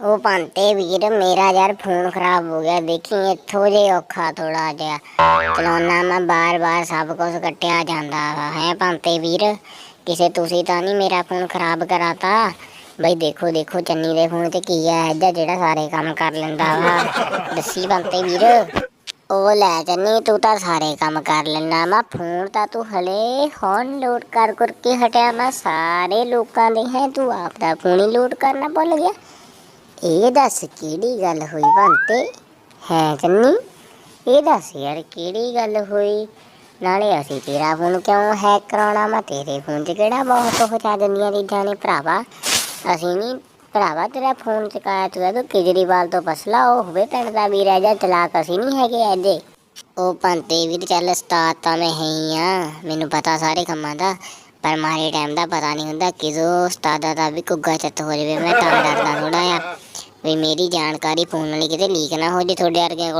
ਉਹ ਪੰਤੇ ਵੀਰ, ਮੇਰਾ ਯਾਰ ਫੋਨ ਖਰਾਬ ਹੋ ਗਿਆ। ਦੇਖੀ, ਇੱਥੋਂ ਜੇ ਔਖਾ ਥੋੜਾ ਜਿਹਾ। ਚਲਾਉਣਾ ਮੈਂ ਬਾਰ-ਬਾਰ, ਸਭ ਕੁਝ ਕੱਟਿਆ ਜਾਂਦਾ ਵਾ। ਹੈ ਪੰਤੇ ਵੀਰ? ਕਿਸੇ ਤੁਸੀਂ ਤਾਂ ਨਹੀਂ ਮੇਰਾ ਫੋਨ ਖਰਾਬ ਕਰਾਤਾ? ਬਈ ਦੇਖੋ ਦੇਖੋ, ਚੰਨੀ ਦੇ ਫੋਨ ਤੇ ਕੀ ਹੈ ਇਹਦਾ ਜਿਹੜਾ ਸਾਰੇ ਕੰਮ ਕਰ ਲੈਂਦਾ ਵਾ। ਦੱਸੀ ਪੰਤੇ ਵੀਰ? ਉਹ ਲੈ ਚੰਨੀ, ਤੂੰ ਤਾਂ ਸਾਰੇ ਕੰਮ ਕਰ ਲੈਣਾ ਮੈਂ ਫੋਨ ਤਾਂ ਤੂੰ ਹਲੇ ਹੁਣ ਲੋਡ ਕਰ ਕਰਕੇ ਹਟਿਆ ਮੈਂ ਸਾਰੇ ਲੋਕਾਂ ਦੇ ਹੈ, ਤੂੰ ਆਪ ਦਾ ਫੋਨ ਹੀ ਲੋਡ ਕਰਨਾ ਭੁੱਲ ਗਿਆ। ਇਹ ਦੱਸ ਕਿਹੜੀ ਗੱਲ ਹੋਈ ਬੰਤੇ? ਹੈ ਚੰਨੀ ਇਹ ਦੱਸ ਯਾਰ ਕਿਹੜੀ ਗੱਲ ਹੋਈ? ਨਾਲੇ ਅਸੀਂ ਤੇਰਾ ਫੋਨ ਕਿਉਂ ਹੈਕ ਕਰਾਉਣਾ ਮੈਂ ਤੇਰੇ ਫੋਨ 'ਚ ਕਿਹੜਾ ਬਹੁਤ ਹੋ ਜਾ ਜੰਦੀਆਂ ਚੀਜ਼ਾਂ ਨੇ ਭਰਾਵਾ? ਅਸੀਂ ਨਹੀਂ ਭਰਾਵਾ ਤੇਰਾ ਫੋਨ ਚਕਾਇਆ ਤੂੰ ਤਾਂ ਕੇਜਰੀਵਾਲ ਤੋਂ ਫਸਲਾ ਉਹ ਹੋਵੇ ਪਿੰਡ ਦਾ ਵੀ ਰਹਿ ਜਾ ਚਲਾਕ ਅਸੀਂ ਨਹੀਂ ਹੈਗੇ ਐਦੇ ਉਹ ਪੰਤੇ ਵੀਰ ਚੱਲ ਉਸਤਾਦ ਤਾਂ ਮੈਂ ਹੈ ਹੀ ਆ, ਮੈਨੂੰ ਪਤਾ ਸਾਰੇ ਕੰਮਾਂ ਦਾ, ਪਰ ਮਾਰੇ ਟਾਈਮ ਦਾ ਪਤਾ ਨਹੀਂ ਹੁੰਦਾ ਕਿਦੋਂ ਉਸਤਾਦਾ ਦਾ ਵੀ ਕੁੱਗਾ ਚੱਤ ਹੋ ਜਾਵੇ, ਮੈਂ ਤਾਂ ਡਰਦਾ ਥੋੜਾ ਆ ਵੀ ਮੇਰੀ ਜਾਣਕਾਰੀ ਫੋਨ ਵਾਲੀ ਕਿਤੇ ਲੀਕ ਨਾ ਹੋ ਜੇ ਤੁਹਾਡੇ ਵਰਗਿਆਂ ਕੋਲ